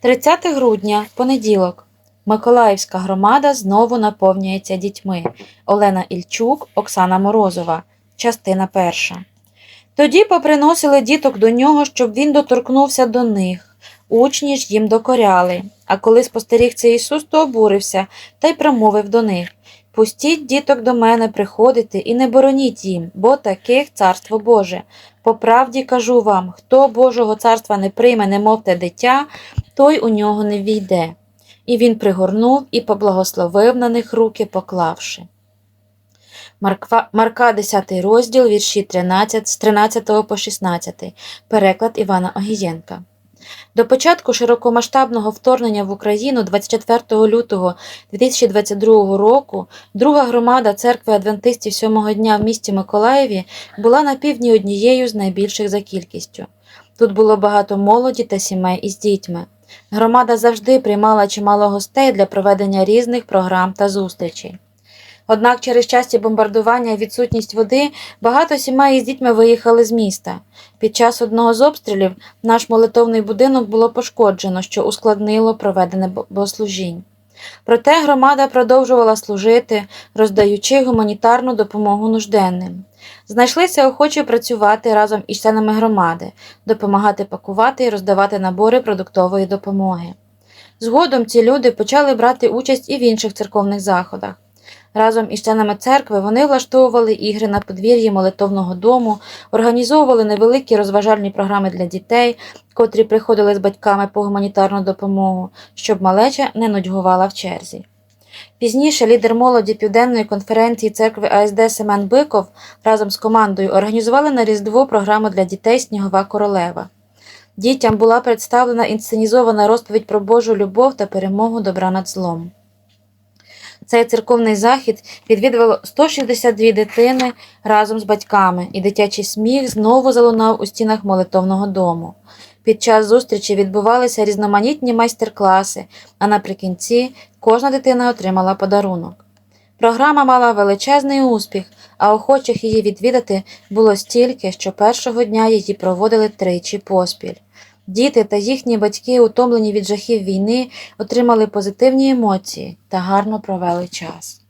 30 грудня, понеділок. Миколаївська громада знову наповнюється дітьми. Олена Ільчук, Оксана Морозова. Частина перша. Тоді поприносили діток до нього, щоб він доторкнувся до них. Учні ж їм докоряли. А коли спостеріг це Ісус, то обурився та й промовив до них Пустіть діток до мене приходити і не бороніть їм, бо таких царство Боже. По правді кажу вам, хто Божого царства не прийме, немов те дитя, той у нього не війде. І він пригорнув і поблагословив на них руки, поклавши. Марква, Марка 10 розділ, вірші 13, з 13 по 16, переклад Івана Огієнка. До початку широкомасштабного вторгнення в Україну 24 лютого 2022 року друга громада церкви адвентистів сьомого дня в місті Миколаєві була на півдні однією з найбільших за кількістю. Тут було багато молоді та сімей із дітьми. Громада завжди приймала чимало гостей для проведення різних програм та зустрічей. Однак через часті бомбардування і відсутність води багато сімей із дітьми виїхали з міста. Під час одного з обстрілів наш молитовний будинок було пошкоджено, що ускладнило проведене богослужінь. Проте громада продовжувала служити, роздаючи гуманітарну допомогу нужденним. Знайшлися охочі працювати разом із членами громади, допомагати пакувати і роздавати набори продуктової допомоги. Згодом ці люди почали брати участь і в інших церковних заходах. Разом із членами церкви вони влаштовували ігри на подвір'ї молитовного дому, організовували невеликі розважальні програми для дітей, котрі приходили з батьками по гуманітарну допомогу, щоб малеча не нудьгувала в черзі. Пізніше лідер молоді Південної конференції церкви АСД Семен Биков разом з командою організували на Різдво програму для дітей Снігова королева. Дітям була представлена інсценізована розповідь про Божу любов та перемогу добра над злом. Цей церковний захід відвідувало 162 дитини разом з батьками, і дитячий сміх знову залунав у стінах молитовного дому. Під час зустрічі відбувалися різноманітні майстер-класи, а наприкінці кожна дитина отримала подарунок. Програма мала величезний успіх, а охочих її відвідати було стільки, що першого дня її проводили тричі поспіль. Діти та їхні батьки, утомлені від жахів війни, отримали позитивні емоції та гарно провели час.